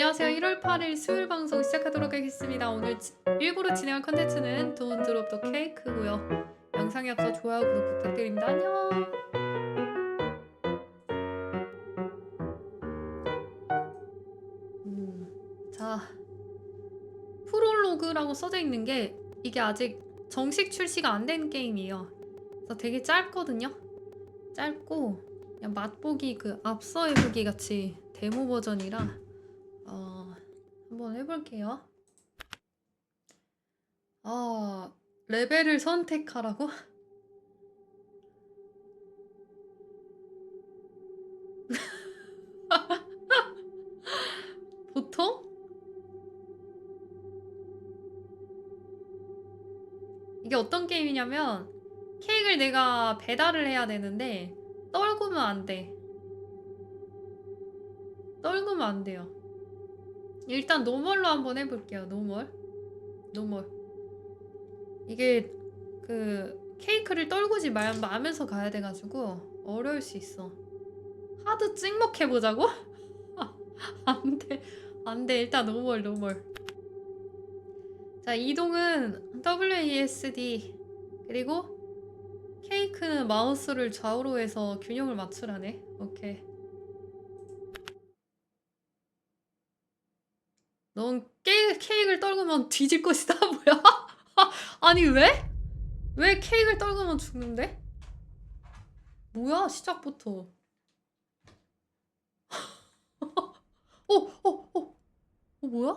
안녕하세요. 1월 8일 수요일 방송 시작하도록 하겠습니다. 오늘 지- 일부러 진행할 컨텐츠는 돈 드롭 더 케이크고요. 영상에 앞서 좋아요, 구독 부탁드립니다. 안녕. 음, 자, 프롤로그라고 써져 있는 게 이게 아직 정식 출시가 안 된 게임이에요. 그래서 되게 짧거든요. 짧고 그냥 맛보기 그 앞서 해보기 같이 데모 버전이라 해볼게요. 아, 레벨을 선택하라고? 보통? 이게 어떤 게임이냐면 케이크를 내가 배달을 해야 되는데 떨구면 안 돼. 떨구면 안 돼요. 일단 노멀로 한번 해볼게요. 노멀. 노멀. 이게 그 케이크를 떨구지 말, 마면서 가야 돼가지고 어려울 수 있어. 하드 찍먹 해보자고? 안 돼. 안 돼. 일단 노멀, 노멀. 자, 이동은 WASD. 그리고 케이크는 마우스를 좌우로 해서 균형을 맞추라네. 오케이. 넌 케, 케이크를 떨구면 뒤질 것이다. 뭐야? 아니 왜? 왜 케이크를 떨구면 죽는데? 뭐야 시작부터. 어, 어, 어, 어, 뭐야?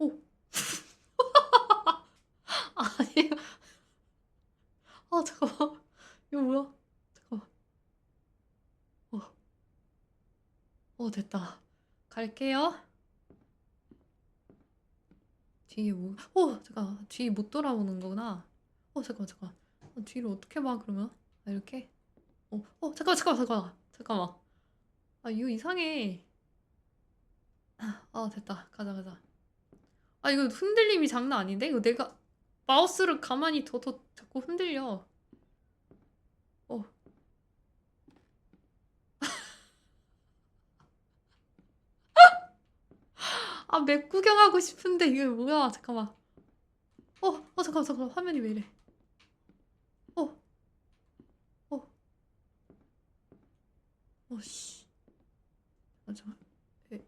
어. 아니, 아 잠깐만, 이거 뭐야? 잠깐만. 어, 어 됐다. 갈게요. 뒤에 뭐? 어 잠깐 뒤 못 돌아오는 거구나. 어 잠깐 잠깐. 어, 뒤를 어떻게 봐 그러면? 아, 이렇게? 어, 어 잠깐 잠깐 잠깐 잠깐만. 아 이거 이상해. 아 됐다 가자 가자. 아 이거 흔들림이 장난 아닌데? 이거 내가 마우스를 가만히 둬도 자꾸 흔들려. 어. 아, 맵 구경하고 싶은데 이게 뭐야? 잠깐만. 어, 어, 잠깐만, 잠깐만. 화면이 왜 이래? 어, 어, 어, 씨. 아, 잠깐. 에.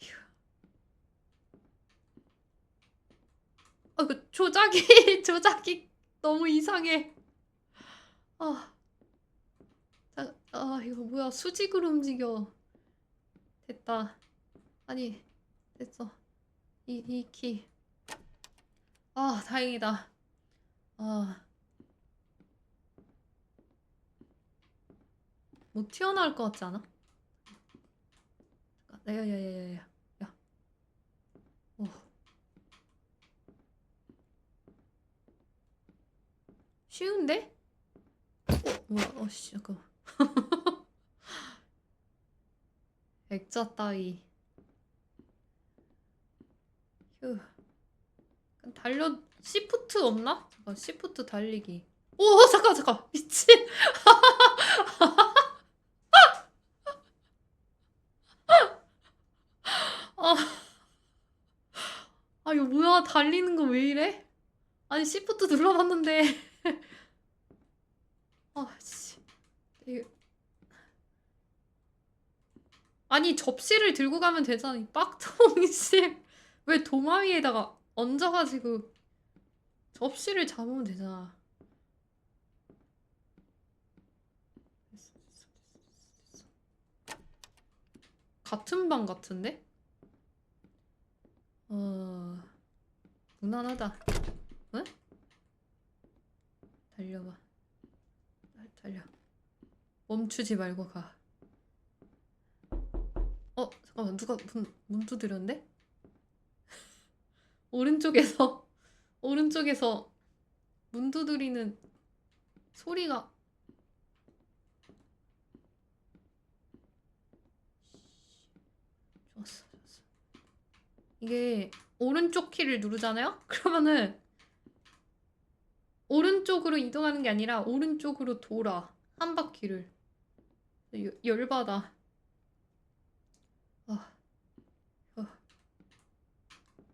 휴. 아, 그 조작이, 조작이 너무 이상해. 아. 자, 아, 이거 뭐야. 수직으로 움직여. 됐다. 아니, 됐어. 이, 이 키. 아, 다행이다. 아. 못 튀어나올 것 같지 않아? 잠깐, 야, 야, 야, 야, 야. 야. 어. 쉬운데? 어, 뭐야, 어, 씨, 잠깐. 액자 따위. 휴. 달려 시프트 없나? 잠깐 시프트 달리기. 오 잠깐 잠깐 미친. 아, 아 이거 뭐야 달리는 거 왜 이래? 아니 시프트 눌러봤는데. 아 씨. 이게 아니 접시를 들고 가면 되잖아 이 빡통이 씨 왜 도마 위에다가 얹어가지고 접시를 잡으면 되잖아. 같은 방 같은데? 어 무난하다 응? 달려봐 달- 달려 멈추지 말고 가 어, 잠깐만, 누가 문, 문 두드렸는데? 오른쪽에서, 오른쪽에서 문 두드리는 소리가. 좋았어, 좋았어. 이게 오른쪽 키를 누르잖아요? 그러면은 오른쪽으로 이동하는 게 아니라 오른쪽으로 돌아. 한 바퀴를 여- 열받아. 아,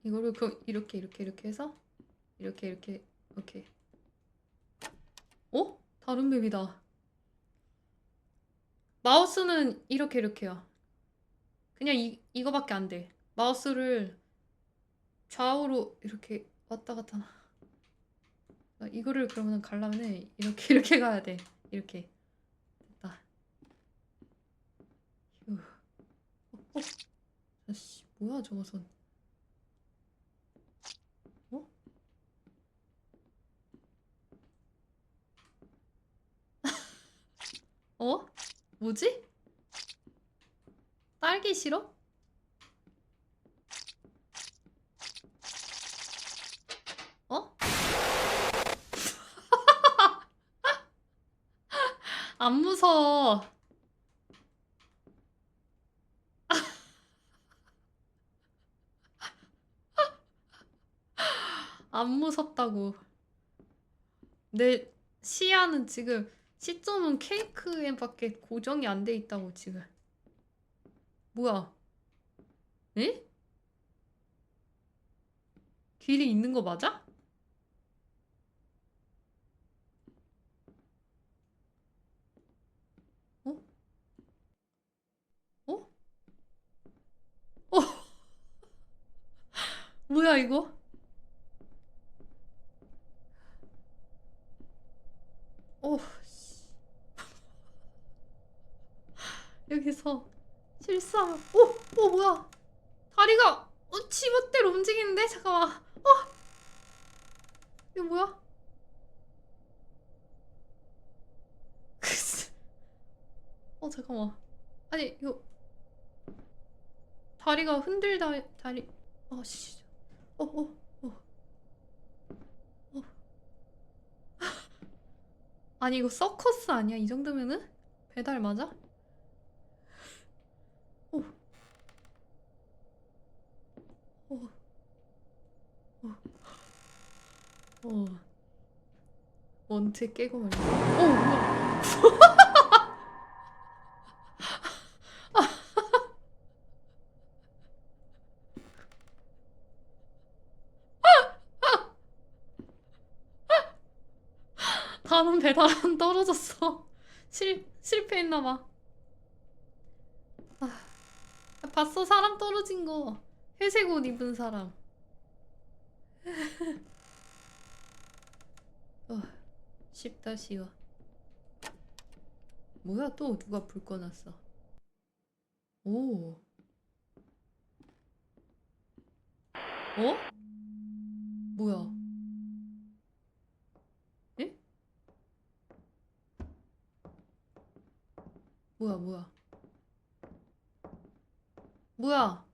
이거를 그 이렇게 이렇게 이렇게 해서 이렇게 이렇게 이렇게. 어? 다른 맵이다. 마우스는 이렇게 이렇게요. 그냥 이 이거밖에 안 돼. 마우스를 좌우로 이렇게 왔다 갔다. 하- 아, 이거를 그러면 가려면은 이렇게 이렇게 가야 돼. 이렇게 됐다. 휴. 어, 어? 아씨 뭐야 저것은? 어? 뭐지? 딸기 시럽? 어? 안 무서워. 안 무섭다고. 내 시야는 지금 시점은 케이크에 밖에 고정이 안 돼 있다고 지금. 뭐야? 에? 길이 있는 거 맞아? 어? 어? 어? 뭐야 이거? 어, 씨. 여기서 실수하면 어, 어 뭐야? 다리가 어 지멋대로 움직이는데 잠깐만. 어, 이거 뭐야? 어 잠깐만. 아니 이거 다리가 흔들다 다리. 어 씨. 어 어. 어. 어. 아니 이거 서커스 아니야? 이 정도면은 배달 맞아? 어. 어. 어. 원트 깨고 말이야. 어 뭐야? 다른 배달은 떨어졌어. 실 실패했나 봐. 아, 봤어 사람 떨어진 거. 회색 옷 입은 사람. 어, 쉽다 쉬워. 뭐야 또 누가 불 꺼놨어. 오. 어? 뭐야? 에? 뭐야 뭐야? 뭐야?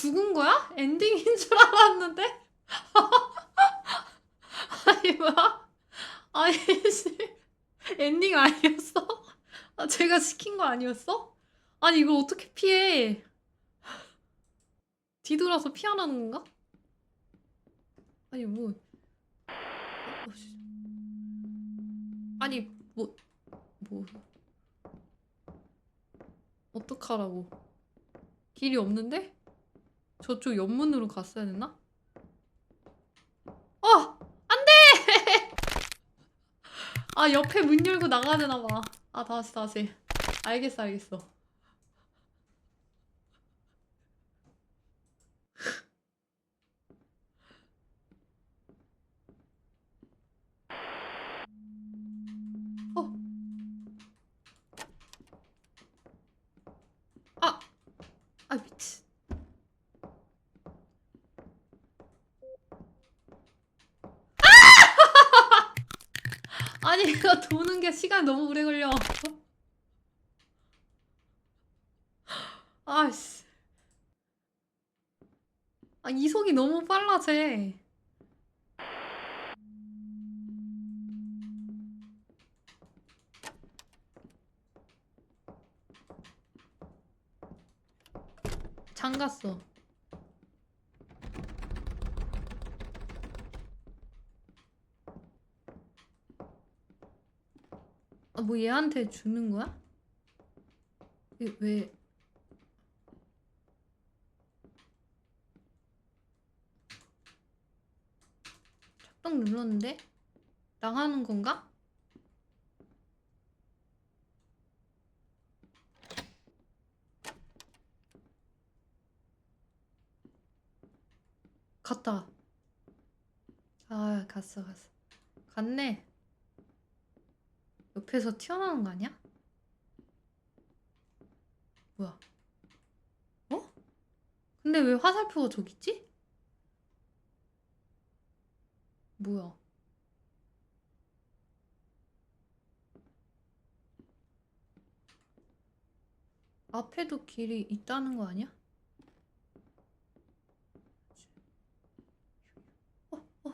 죽은 거야? 엔딩인 줄 알았는데? 아니 뭐야? 아니 씨 엔딩 아니었어? 아, 제가 시킨 거 아니었어? 아니 이걸 어떻게 피해? 뒤돌아서 피하라는 건가? 아니 뭐 어. 아니 뭐뭐 어떡하라고 길이 없는데? 저쪽 옆문으로 갔어야 됐나? 어! 안 돼! 아, 옆에 문 열고 나가야 되나 봐. 아, 다시, 다시. 알겠어, 알겠어. 어. 아! 아, 미친. 아니 이거 도는 게 시간 너무 오래 걸려. 아씨. 아아 이속이 너무 빨라 쟤. 잠갔어. 뭐 얘한테 주는 거야? 얘 왜? 작동 눌렀는데? 나가는 건가? 갔다. 아, 갔어, 갔어. 갔네. 옆에서 튀어나오는 거 아니야? 뭐야? 어? 근데 왜 화살표가 저기 있지? 뭐야? 앞에도 길이 있다는 거 아니야? 어, 어.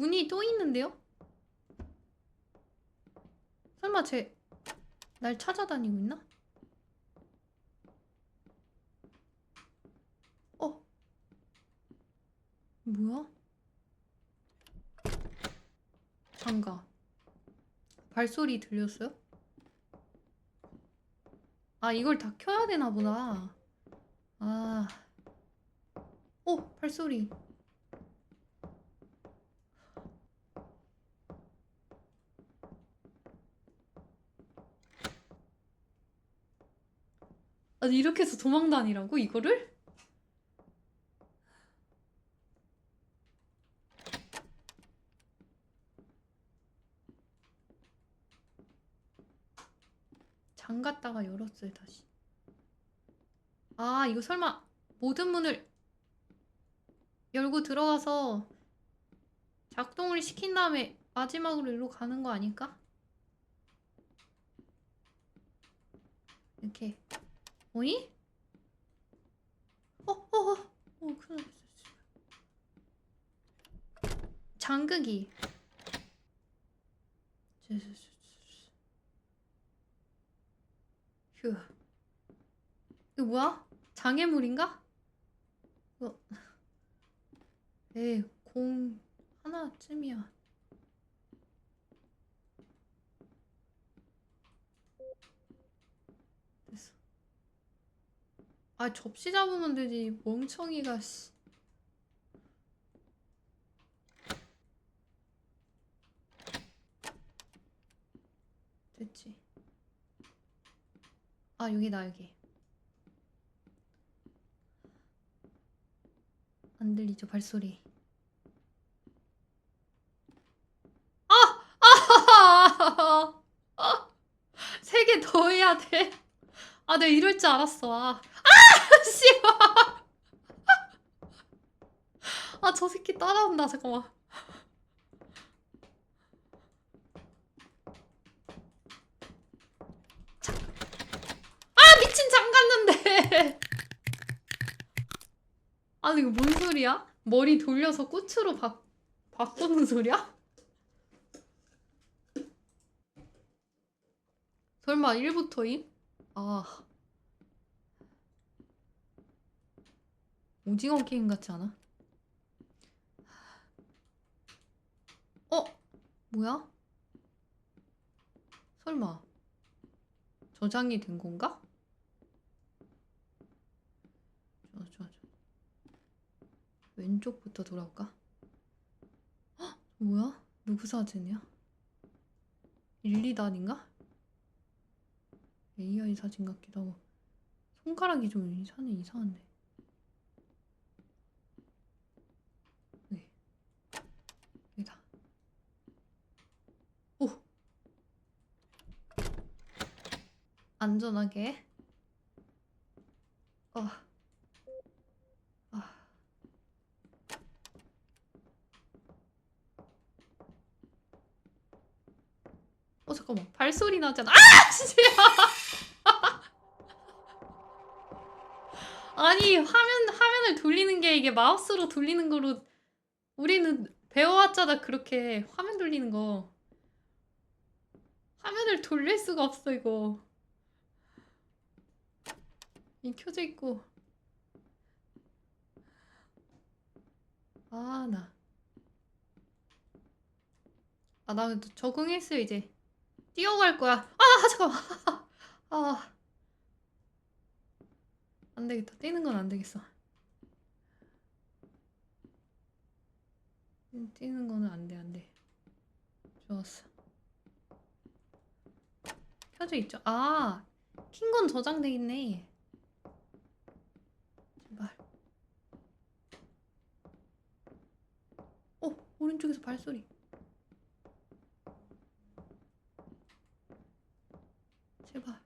문이 또 있는데요? 설마 쟤 날 찾아다니고 있나? 어? 뭐야? 장가. 발소리 들렸어요? 아, 이걸 다 켜야 되나 보다. 아. 오, 발소리. 아니, 이렇게 해서 도망 다니라고? 이거를? 잠갔다가 열었어요, 다시. 아, 이거 설마 모든 문을 열고 들어가서 작동을 시킨 다음에 마지막으로 일로 가는 거 아닐까? 이렇게. 오이? 어, 어, 어, 어, 큰일 났어. 장극이. 휴. 이거 뭐야? 장애물인가? 이거. 에이, 공 하나쯤이야. 됐어. 아, 접시 잡으면 되지. 멍청이가, 씨. 됐지. 아, 여기다, 여기. 안 들리죠, 발소리. 아! 아! 세개 더 해야 돼. 아, 내가 이럴 줄 알았어. 아, 아! 씨발. 아, 저 새끼 따라온다. 잠깐만. 자. 아, 미친 잠갔는데. 아니, 이거 뭔 소리야? 머리 돌려서 꽃으로 바, 바꾸는 소리야? 설마 1부터임? 아. 오징어 게임 같지 않아? 어? 뭐야? 설마 저장이 된 건가? 좋아 좋아 좋아 왼쪽부터 돌아올까? 헉! 뭐야? 누구 사진이야? 1, 2단인가? AI 사진 같기도 하고 손가락이 좀 이상해 이상한데 여기 여기다 오 안전하게 어. 아. 어 잠깐만 발소리 나잖아 아! 씨야 아니 화면 화면을 돌리는 게 이게 마우스로 돌리는 거로 우리는 배워왔잖아 그렇게 화면 돌리는 거 화면을 돌릴 수가 없어 이거 이 켜져 있고 아 나 아, 나 적응했어 이제 뛰어갈 거야 아 잠깐만 아 안 되겠다. 뛰는 건 안 되겠어. 음, 뛰는 거는 안 돼, 안 돼. 좋았어. 켜져 있죠? 아, 킨 건 저장돼 있네. 제발. 어, 오른쪽에서 발소리. 제발.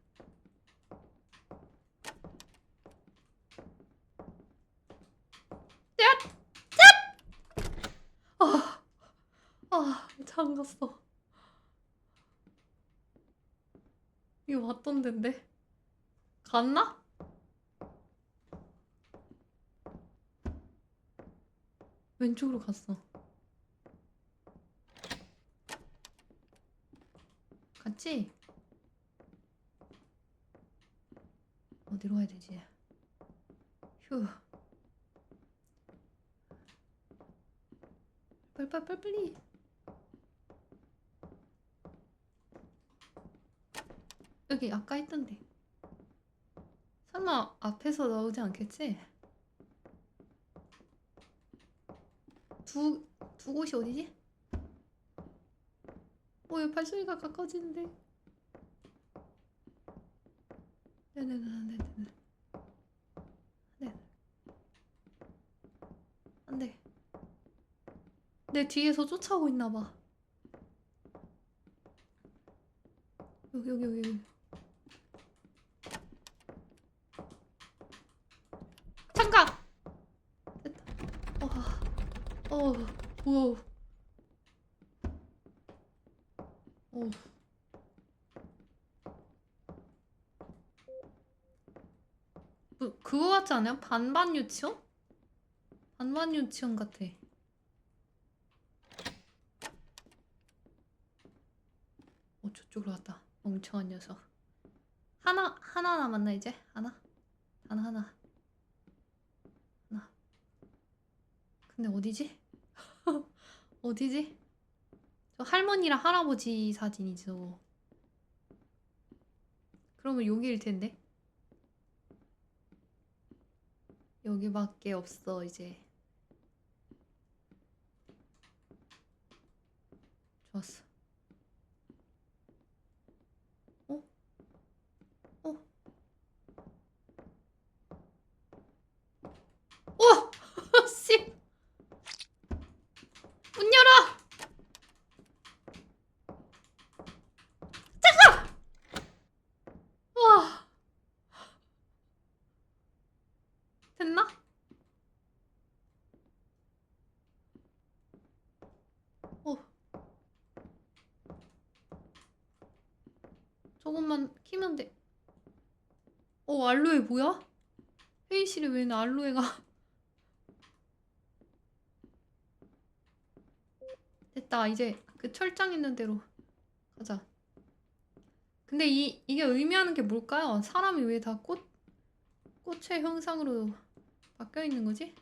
아, 아, 잠갔어. 이거 왔던 데인데? 갔나? 왼쪽으로 갔어. 갔지? 어디로 가야 되지? 휴. 빨리 빨리 빨리 빨리. 여기 아까 있던데. 설마 앞에서 나오지 않겠지? 두, 두 곳이 어디지? 어, 여기 발소리가 가까워지는데. 네네네네네. 네. 안 돼. 내 뒤에서 쫓아오고 있나 봐. 여기 여기 여기 여기. 잠깐. 됐다. 어, 어, 오, 오. 그 그거 같지 않아요? 반반 유치원? 반반 유치원 같아. 어 저쪽으로 갔다. 멍청한 녀석. 하나 하나 남았나 이제? 하나? 하나 하나. 하나. 근데 어디지? 어디지? 저 할머니랑 할아버지 사진이죠. 그러면 여기일 텐데. 여기밖에 없어 이제. 좋았어. 어? 어? 오! 씨! 문 열어! 잠깐! 와. 됐나? 어. 조금만 키면 돼. 어, 알로에 뭐야? 회의실에 왜 알로에가 됐다. 이제 그 철장 있는 대로 가자. 근데 이 이게 의미하는 게 뭘까요? 사람이 왜 다 꽃 꽃의 형상으로 바뀌어 있는 거지?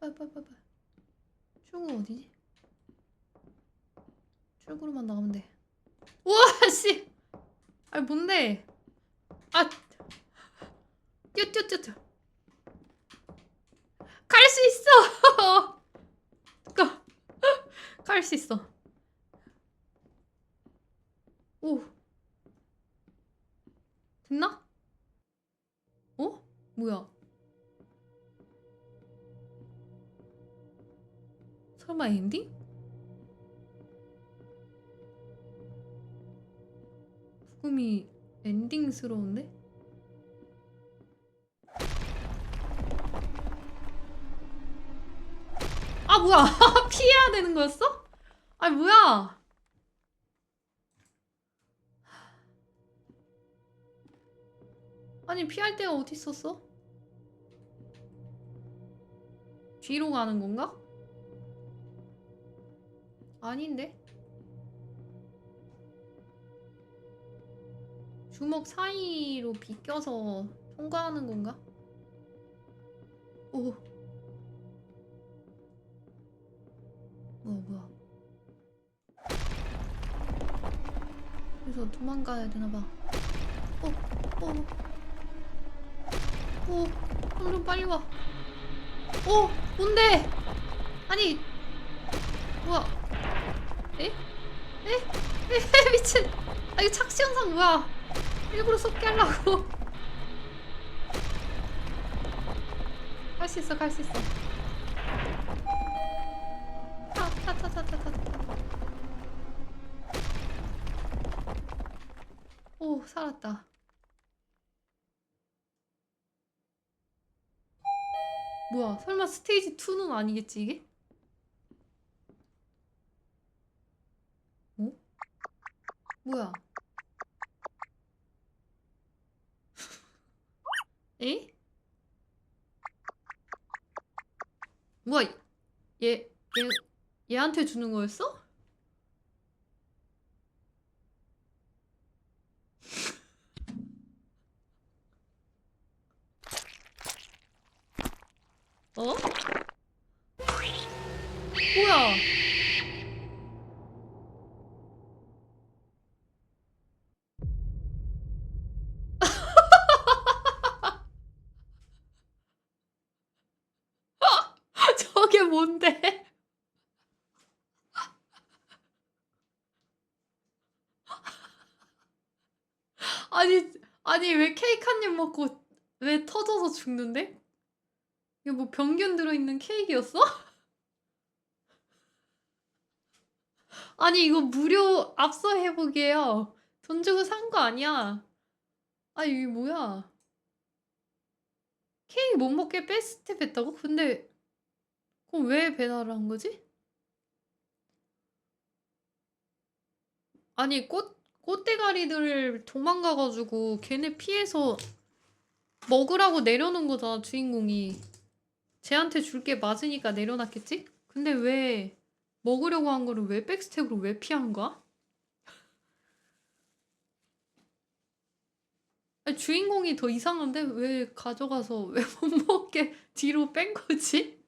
어. 빨리 빨리 빨리. 출구 어디지? 출구로만 나가면 돼. 우와 씨. 아니 뭔데? 아. 뛰어 뛰어 뛰어. 갈수 있어. 갈 수 있어. 부금이 엔딩스러운데? 아 뭐야 피해야 되는 거였어? 아니 뭐야 아니 피할 데가 어디 있었어? 뒤로 가는 건가? 아닌데? 주먹 사이로 비껴서 통과하는 건가? 오. 뭐야 뭐야. 그래서 도망가야 되나 봐. 어, 어. 어, 점점 빨리 와. 어, 뭔데? 아니, 뭐야? 에? 에? 에? 미친. 아, 이거 착시 현상 뭐야? 일부러 속게 하려고. 갈 수 있어, 갈 수 있어. 타, 타, 타, 타, 타, 타, 타. 오, 살았다. 뭐야, 설마 스테이지 2는 아니겠지, 이게? 어? 뭐야? 에? 뭐야, 얘, 얘, 얘한테 주는 거였어? 어? 뭐야? 저게 뭔데? 아니, 아니 왜 케이크 한 입 먹고 왜 터져서 죽는데? 이거 뭐 병균 들어있는 케이크였어? 아니 이거 무료 앞서 해보기에요. 돈 주고 산 거 아니야. 아 이게 뭐야? 케이크 못 먹게 패스트 했다고? 근데 그럼 왜 배달을 한 거지? 아니 꽃 꽃대가리들 도망가가지고 걔네 피해서 먹으라고 내려놓은 거잖아 주인공이. 쟤한테 줄 게 맞으니까 내려놨겠지? 근데 왜 먹으려고 한 거를 왜 백스텝으로 왜 피한 거야? 아니, 주인공이 더 이상한데 왜 가져가서 왜 못 먹게 뒤로 뺀 거지?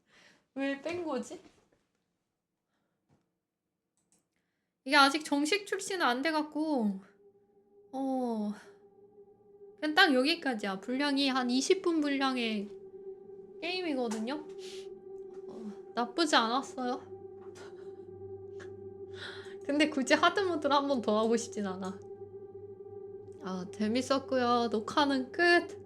왜 뺀 거지? 이게 아직 정식 출시는 안 돼갖고 어 그냥 딱 여기까지야. 분량이 한 20분 분량의 게임이거든요? 어, 나쁘지 않았어요. 근데 굳이 하드모드를 한 번 더 하고 싶진 않아. 아 재밌었고요. 녹화는 끝